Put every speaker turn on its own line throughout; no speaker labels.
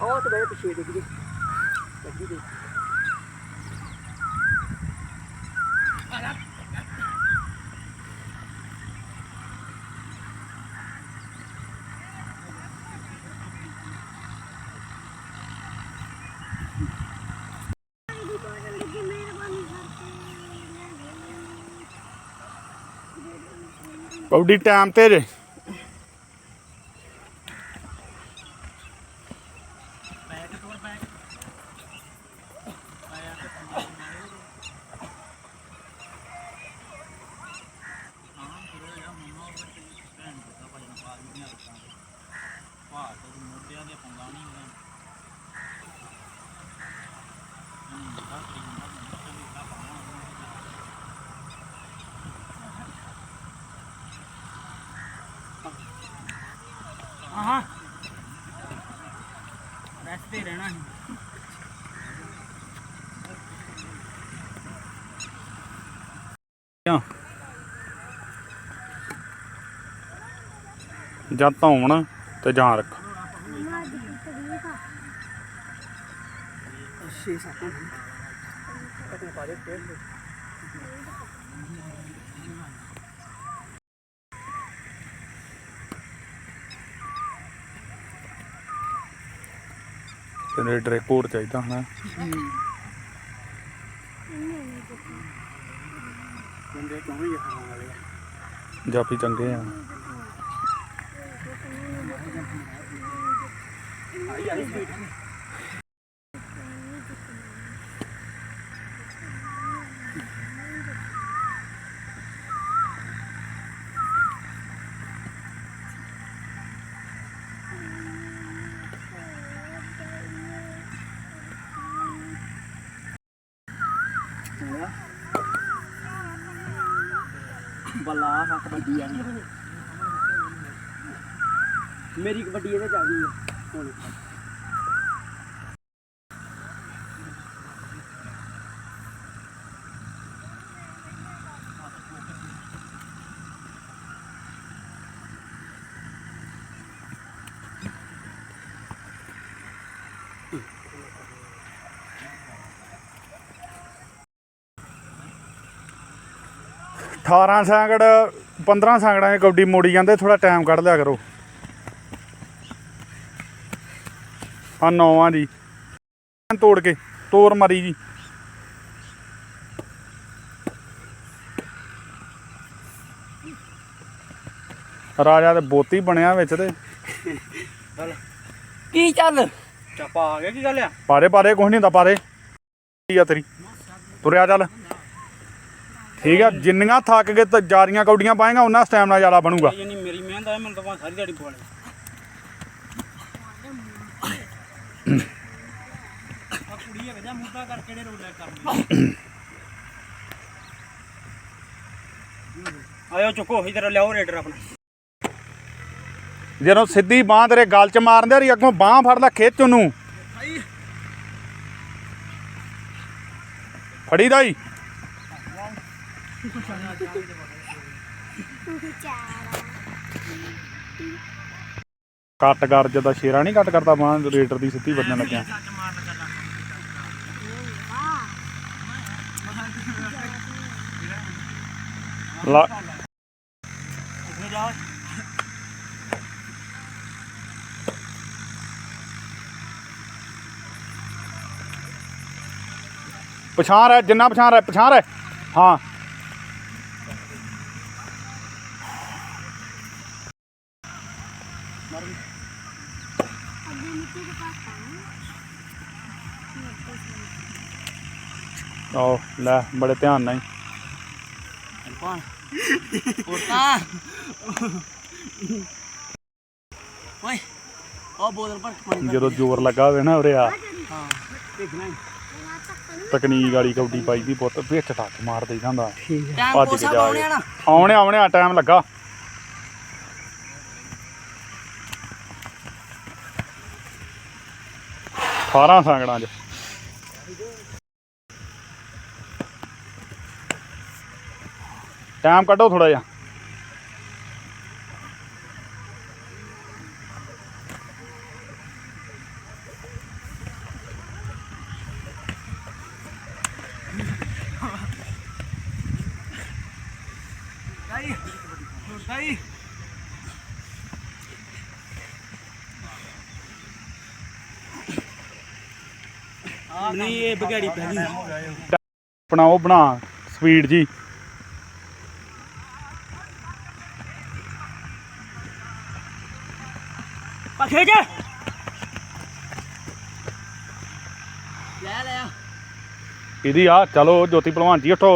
ਉਹ ਤੇ ਬੜੇ ਪਿੱਛੇ ਡਿੱਗ ਗਈ ਲੱਗੀ ਦੇ
ਕੌਡੀ ਟਾਈਮ ਜਾਂ ਧੌਣ ਤੇ ਜਾਂ ਰੱਖ।
6 7 ਕਦੇ ਪਾਰੇ ਪੇੜ
ਜਨਰੇਟਰ ਇੱਕ ਹੋਰ ਚਾਹੀਦਾ ਹਨਾ।
ਵਾਲੇ ਆ
ਜਾਪੀ ਚੰਗੇ ਆ।
ਆਈ ਆਈ ਸਪੀਡ ਬੱਲਾ ਆ ਕਬੱਡੀ ਆ ਮੇਰੀ ਕਬੱਡੀ ਇਹਦੇ ਚ ਆ ਗਈ ਹੈ। ਹੁਣ।
ਅਠਾਰਾਂ ਸੈਂਕੜ 15 ਸੈਂਕੜਾਂ 'ਚ ਕੌਡੀ ਮੋੜੀ ਜਾਂਦੇ ਥੋੜਾ ਟਾਈਮ ਕੱਢ ਲਿਆ ਕਰੋ। ਆ ਨੌਵਾਂ ਦੀ ਤੋੜ ਕੇ ਤੋਰ ਮਰੀ ਜੀ। ਰਾਜਾ ਤੇ ਬੋਤੀ ਬਣਿਆ ਵਿੱਚ ਤੇ।
ਕੀ ਚੱਲ? ਚਾਪਾ ਆ ਗਿਆ ਕੀ ਗੱਲ ਆ?
ਪਾਰੇ ਪਾਰੇ ਕੁਛ ਨਹੀਂ ਹੁੰਦਾ ਪਾਰੇ। ਕੀ ਆ ਤੇਰੀ? ਤੁਰਿਆ ਚੱਲ। ਠੀਕ ਆ ਜਿੰਨੀਆਂ ਥੱਕ ਕੇ ਤੇ ਜਾਰੀਆਂ ਕੌਡੀਆਂ ਪਾਏਗਾ ਉਹਨਾਂ ਸਟੈਮਨਾ ਜ਼ਿਆਦਾ ਬਣੂਗਾ।
ਨਹੀਂ ਮੇਰੀ ਮਿਹਨਤ ਆ ਮੈਨੂੰ ਤਾਂ ਸਾਰੀ ਦਿਹਾੜੀ ਪਵਾਲੇ ਕੁੜੀ ਹੈਗਾ ਜਾਂ ਮੁੱਦਾ ਕਰਨੀ? ਆਇਓ ਚੁੱਕੋ ਇਧਰ ਲਿਆਓ ਰੇਡਰ ਆਪਣਾ।
ਜਦੋਂ ਸਿੱਧੀ ਬਾਹ ਤੇਰੇ ਗਲ 'ਚ ਮਾਰਦੇ ਰੀ ਅੱਗੋਂ ਬਾਹ ਫੜ ਲੈ ਖਿੱਚ ਉਹਨੂੰ ਫੜੀ ਦਾ ਹੀ ਕੱਟ ਕਰ ਜਦਾ ਸ਼ੇਰਾ ਨਹੀਂ ਕੱਟ ਕਰਦਾ ਬਾਹ ਰੇਟਰ ਦੀ ਸਿੱਧੀ ਵੱਜਣ ਲੱਗਿਆ। ਲਾ
ਉੱਥੇ ਜਾ
ਪਛਾਣ ਰਹਿ ਜਿੰਨਾ ਪਛਾਣ ਰਹਿ ਪਛਾਣ ਰਹਿ ਹਾਂ ਆਓ ਲੈ ਬੜੇ ਧਿਆਨ ਨਾਲ ਹੀ।
ਕੌਣ ਉਰਤਾ ਓਏ ਉਹ ਬੋਤਲ ਭਰ ਕੇ ਪਾਣੀ
ਜਦੋਂ ਜ਼ੋਰ ਲੱਗਾ ਹੋਵੇ ਨਾ ਉਰੇ ਆ।
ਹਾਂ। ਦੇਖਣਾ
ਤਕਨੀਕ ਵਾਲੀ ਕੌਡੀ ਪਾਈ ਦੀ ਪੁੱਤ ਵਿੱਚ ਟੱਕ ਮਾਰ ਦੇ ਜਾਂਦਾ।
ਠੀਕ
ਭੱਜ
ਟਾਈਮ
ਕੇ ਜਾ ਆਉਣੇ ਆਉਣੇ ਆ ਟਾਈਮ ਲੱਗਾ। ਅਠਾਰਾਂ ਸੰਗੜਾਂ 'ਚ। ਟਾਈਮ ਕੱਢੋ ਥੋੜਾ ਜਿਹਾ।
ਨਹੀਂ ਇਹ ਬਗਾੜੀ ਪਹਿਲੀ।
ਆਪਣਾ ਉਹ ਬਣਾ ਸਪੀਡ ਜੀ।
ਜਾ। ਲੈ ਲੈ ਆ
ਇਹਦੀ ਆ ਚਲੋ ਜੋਤੀ ਭਲਵਾਨ ਜੀ ਉਠੋ।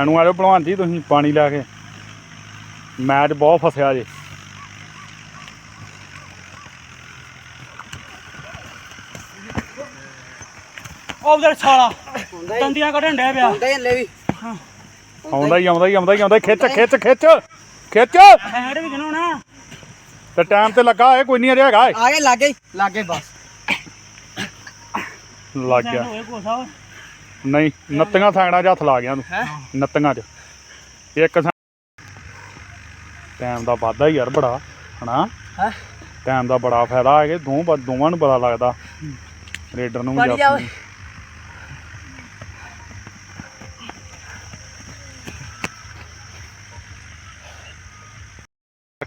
ਐਨੂੰ ਆਜੋ ਭਲਵਾਨ ਜੀ ਤੁਸੀਂ ਪਾਣੀ ਲੈ ਕੇ ਮੈਚ ਬਹੁਤ ਫਸਿਆ ਜੇ।
ਉਹ ਉਧਰ ਸਾਲਾ ਦੰਦੀਆਂ ਕੱਢਣ ਡਿਆ ਪਿਆ।
ਹੁੰਦਾ ਹਲੇ ਵੀ।
ਆਉਂਦਾ ਹੀ ਆਉਂਦਾ ਹੀ ਆਉਂਦਾ ਹੀ ਆਉਂਦਾ ਹੀ। ਖਿੱਚ ਖਿੱਚ ਖਿੱਚ ਖਿੱਚ।
ਹੈਡ ਵੀ ਗਣਾਉਣਾ।
ਤੇ ਟਾਈਮ ਤੇ ਲੱਗਾ ਏ ਕੋਈ ਨਹੀਂ ਅਜੇ ਹੈਗਾ। ਏ।
ਆ ਗਏ ਲਾਗੇ ਲਾਗੇ ਬਸ
ਲੱਗ ਗਿਆ।
ਹੋਏ ਕੋਸਾ।
ਨਹੀਂ ਨੱਤੀਆਂ ਸਾਈਡਾਂ 'ਚ ਹੱਥ ਲਾ ਗਿਆ
ਹੈ?
ਨੱਤੀਆਂ 'ਚ। ਇੱਕ ਟਾਈਮ ਦਾ ਵਾਧਾ ਯਾਰ ਬੜਾ ਹਨਾ?
ਹੈ?
ਟਾਈਮ ਦਾ ਬੜਾ ਫਾਇਦਾ ਹੈ ਕਿ ਦੋ ਦੋਵਾਂ ਨੂੰ ਪਤਾ ਲੱਗਦਾ। ਰੇਡਰ ਨੂੰ ਵੀ ਨੂੰ।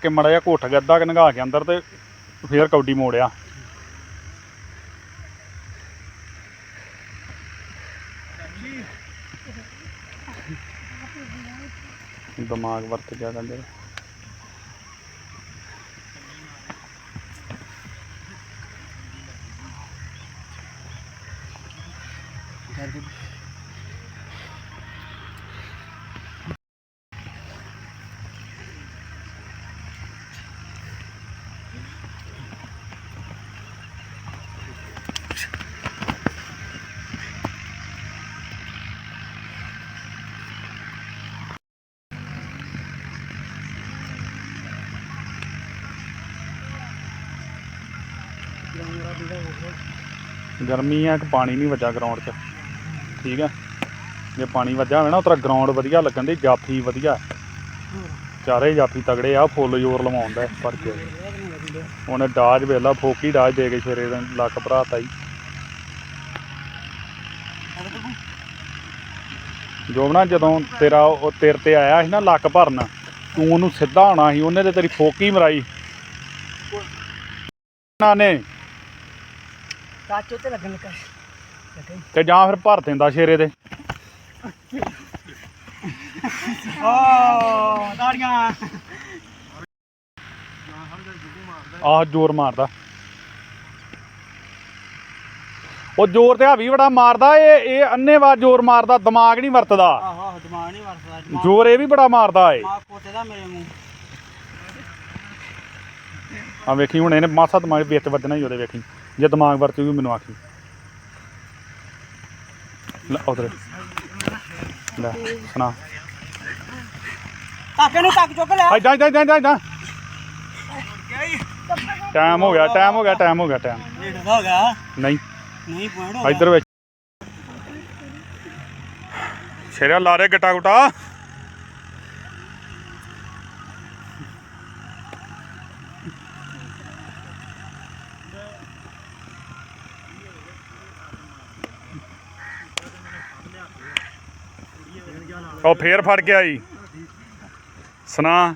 ਕਿ ਮੜਾ ਜਿਹਾ ਘੁੱਟ ਗਿਆ ਅੱਧਾ ਕਿ ਨਗਾ ਕੇ ਅੰਦਰ ਤੇ ਫੇਰ ਕੌਡੀ ਮੋੜਿਆ। ਦਿਮਾਗ ਵਰਤ ਗਿਆ ਕਹਿੰਦੇ। ਗਰਮੀ ਆ ਕਿ ਪਾਣੀ ਨਹੀਂ ਵੱਜਾ ਗਰਾਊਂਡ 'ਚ। ਠੀਕ ਆ? ਜੇ ਪਾਣੀ ਵੱਜਾ ਹੋਵੇ ਨਾ, ਉਤਰਾ ਗਰਾਊਂਡ ਵਧੀਆ ਲੱਗਣ ਦੀ ਜਾਫੀ ਵਧੀਆ। ਚਾਰੇ ਜਾਫੀ ਤਗੜੇ ਆ, ਫੁੱਲ ਜ਼ੋਰ ਲਵਾਉਂਦਾ ਪਰ ਕੇ ਉਹਨੇ ਡਾਜ ਵੇਲਾ ਫੋਕੀ ਡਾਜ ਦੇ ਕੇ ਸ਼ੇਰੇ ਦਾ ਲੱਕ ਭਰਾਤਾ ਹੀ ਜੋਬਣਾ ਜਦੋਂ ਤੇਰਾ ਉਹ ਤੇਰੇ ਤੇ ਆਇਆ ਸੀ ਨਾ ਲੱਕ ਭਰਨ, ਤੂੰ ਉਹਨੂੰ ਸਿੱਧਾ ਹੋਣਾ ਸੀ, ਉਹਨੇ ਤੇ ਤੇਰੀ ਫੋਕੀ ਮਰਾਈ। ਨਾ, ਨੇ
ਕਾਚੋ ਤੇ ਲੱਗਣ ਲੱਗਾ ਲੱਗਾ
ਤੇ ਜਾਂ ਫਿਰ ਭਰ ਦਿੰਦਾ ਸ਼ੇਰੇ ਦੇ।
ਓ ਤਾੜੀਆਂ।
ਆਹ ਜ਼ੋਰ ਮਾਰਦਾ। ਉਹ ਜ਼ੋਰ ਤੇ ਹਾਵੀ ਬੜਾ ਮਾਰਦਾ ਇਹ ਇਹ ਅੰਨੇਵਾਹ ਜ਼ੋਰ ਮਾਰਦਾ ਦਿਮਾਗ ਨਹੀਂ ਵਰਤਦਾ।
ਆਹੋ ਆਹੋ ਦਿਮਾਗ ਨਹੀਂ ਵਰਤਦਾ ਦਿਮਾਗ।
ਜ਼ੋਰ ਇਹ ਵੀ ਬੜਾ ਮਾਰਦਾ ਏ।
ਦਿਮਾਗ ਕੋਤੇ ਦਾ ਮੇਰੇ ਮੂੰਹ।
ਆ ਵੇਖੀ ਹੁਣ ਇਹਨੇ ਮਾਸਾ ਦਿਮਾਗ ਵਿੱਚ ਵੱਜਣਾ ਹੀ ਉਹਦੇ ਵੇਖੀ। ਜੇ ਦਿਮਾਗ ਵਰਤੂਗੀ ਮੈਨੂੰ ਆਖੀ। ਲੈ ਉਧਰ। ਲੈ ਸੁਣਾ।
ਕਾਕੇ ਨੂੰ ਤੱਕ ਚੁੱਕ ਲੈ
ਜਾ ਜਾ ਜਾ ਜਾ ਜਾ। ਟਾਈਮ ਹੋ ਗਿਆ ਟਾਈਮ ਹੋ ਗਿਆ ਟਾਈਮ ਹੋ ਗਿਆ ਟਾਈਮ।
ਹੋ ਗਿਆ।
ਨਹੀਂ।
ਨਹੀਂ ਪੁਆਇੰਟ ਹੋ ਗਿਆ।
ਇੱਧਰ ਵਿੱਚ ਸ਼ੇਰਿਆ ਲਾਰੇ ਗਟਾ ਗੁਟਾ। ਉਹ ਫੇਰ ਫੜ ਕੇ ਆਈ। ਸੁਣਾ।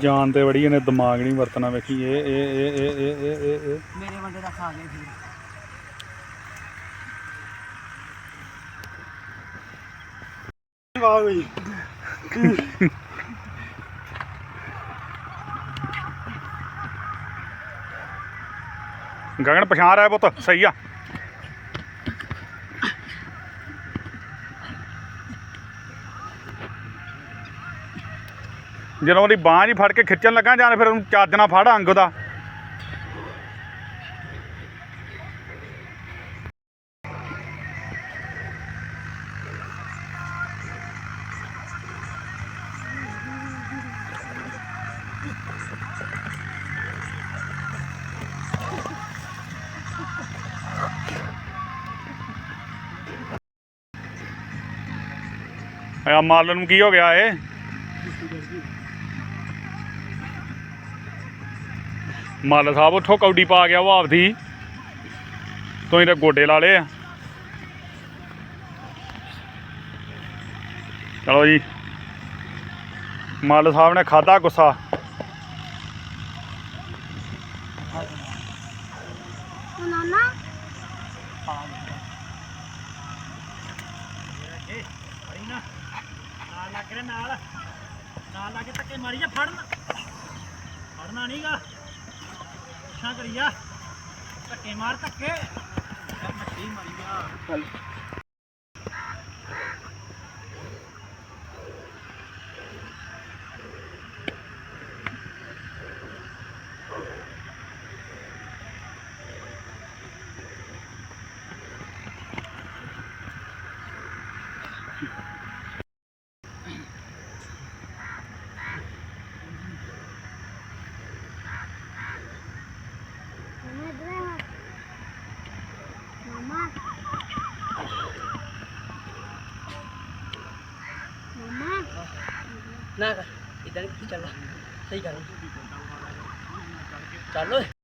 ਜਾਨ ਤੇ ਬੜੀ ਇਹਨੇ ਦਿਮਾਗ ਨਹੀਂ ਵਰਤਣਾ ਵੇਖੀ ਇਹ ਇਹ ਇਹ ਇਹ ਇਹ ਇਹ
ਮੇਰੇ ਵੰਡੇ ਦਾ ਖਾ ਗਏ ਫਿਰ।
ਗਗਨ ਪਛਾਣ ਰਿਹਾ ਪੁੱਤ ਸਹੀ ਆ। ਜਦੋਂ ਉਹਦੀ ਬਾਂਹ ਹੀ ਫੜ ਕੇ ਖਿੱਚਣ ਲੱਗਾ ਜਾਂ ਫਿਰ ਉਹਨੂੰ ਚੱਜ ਨਾਲ ਫੜ ਅੰਗ ਉਹਦਾ। ਆ ਮਾਲ ਨੂੰ ਕੀ ਹੋ ਗਿਆ ਏ ਮੱਲ ਸਾਹਿਬ ਉੱਥੋਂ ਕੌਡੀ ਪਾ ਗਿਆ ਉਹ ਆਪਦੀ। ਤੁਸੀਂ ਤਾਂ ਗੋਡੇ ਲਾ ਲਏ ਆ। ਚਲੋ ਜੀ। ਮੱਲ ਸਾਹਿਬ ਨੇ ਖਾਦਾ ਗੁੱਸਾ।
ਨਾਲ ਲੱਗ ਰਿਹਾ ਨਾਲ। ਨਾਲ ਲੱਗ ਕੇ ਧੱਕੇ ਮਾਰੀ ਜਾ ਫੜਨ। ਫੜਨਾ ਨਹੀਂਗਾ ਅੱਛਾ ਕਰੀ ਜਾ ਧੱਕੇ ਮਾਰ ਧੱਕੇ। ਮੱਛੀ ਮਾਰੀ ਆ
ਮਮਾ ਇਧਰ ਆ ਮਮਾ ਮਮਾ
ਨਾ ਕਰ। ਇਦਾਂ ਨਹੀਂ ਚੱਲ ਸਹੀ ਕਰ ਚੱਲ ਓਏ।